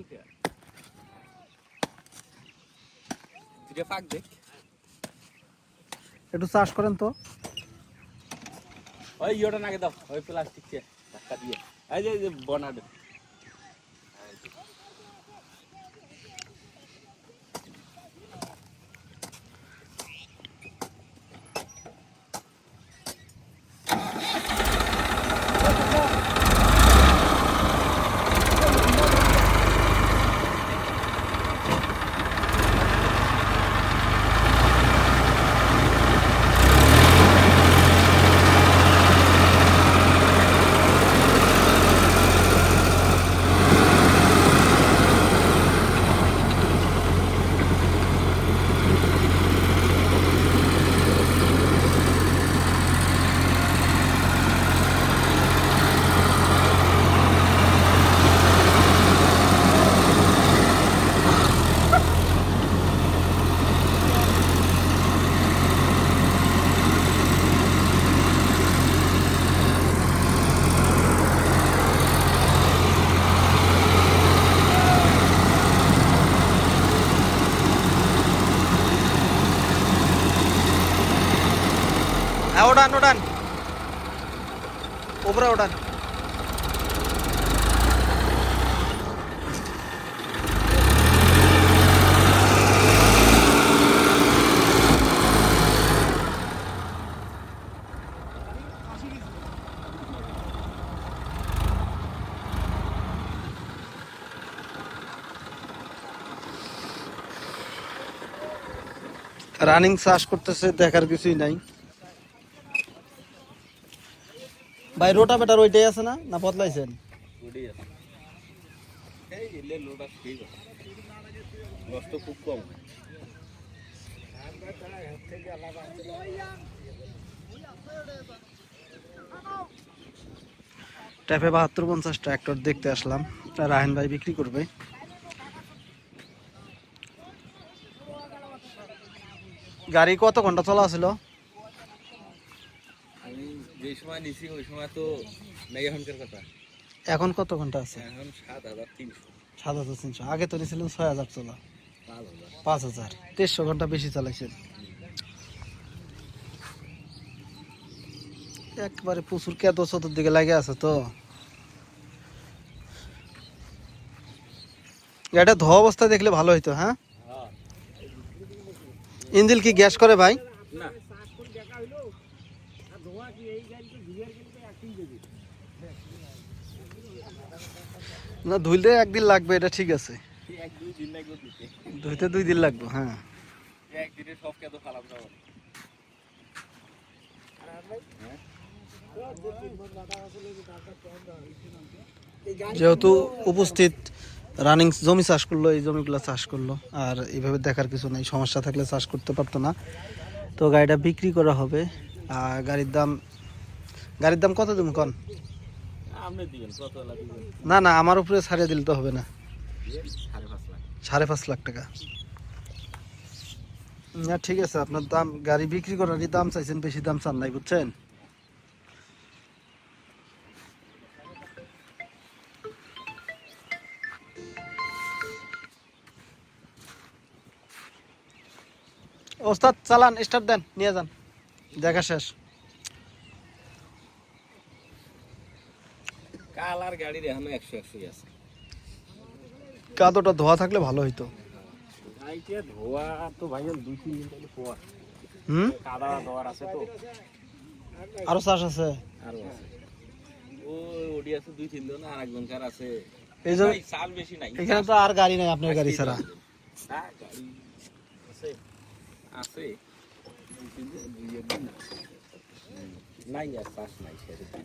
কালকে। তুই ফাঁক দেখ। একটু চাষ করেন তো। ওই ইয়েটা নাগে দাও ওই প্লাস্টিক ধাক্কা দিয়ে। এই যে বনাডে হ্যাঁ ওডান ওডান উপরে ওডান রানিং চাষ করতেছে দেখার কিছুই নাই। ভাই রোটা বেটার ওইটাই আছে না? না বদলাইছেন? খুব কম। ট্যাপে বাহাত্তর পঞ্চাশ ট্র্যাক্টর দেখতে আসলাম। রাহেন ভাই বিক্রি করবে। গাড়ি কত ঘণ্টা চলা ছিল যে সময় নিছি ওই সময় তো নেই এখনকার কথা। এখন কত ঘণ্টা আছে? এখন সাত হাজার তিনশো। সাত হাজার তিনশো। আগে তো নিয়েছিলেন ছয় হাজার চলা পাঁচ হাজার। দেড়শো ঘণ্টা বেশি চালাইছেন। একবারে প্রচুর কেত চতুর্দিকে লাগে আছে তো। গাড়িটা ধোয়া অবস্থা দেখলে ভালো হইতো হ্যাঁ? হ্যাঁ। ইঞ্জিল কি গ্যাস করে ভাই? না। না ধুইলে একদিন লাগবে এটা ঠিক আছে। ধুইতে দুই দিন লাগবে হ্যাঁ। যেহেতু উপস্থিত রানিং জমি চাষ করল এই জমিগুলো চাষ করল আর এইভাবে দেখার কিছু নেই সমস্যা থাকলে চাষ করতে পারতো না। তো গাড়িটা বিক্রি করা হবে আর গাড়ির দাম গাড়ির দাম কত তুমি কন? না না আমার উপরে ছাড়িয়ে দিলে তো হবে না। সাড়ে পাঁচ লাখ। টাকা। না ঠিক আছে আপনার দাম গাড়ি বিক্রি করারই দাম চাইছেন বেশি দাম চান নাই বুঝছেন? ওস্তাদ চালান স্টার্ট দেন নিয়ে যান। দেখা শেষ। কালার গাড়ির এখনও একশো একশোই আছে? কাদোটা ধোয়া থাকলে ভালো হইতো। গাড়িতে ধোয়া তো ভাই দুই তিন দিন তাহলে পর হুম? কাদা ধোয়ার আছে তো। আরও চাষ আছে? আরও আছে। ও ওডি আছে দুই তিন জন আর একজন কার আছে। এই যে চাল বেশি নাই। এখানে তো আর গাড়ি নাই আপনার গাড়ি ছাড়া। আছে। দিন, আছে। নাই আর চাষ নাই সেরকম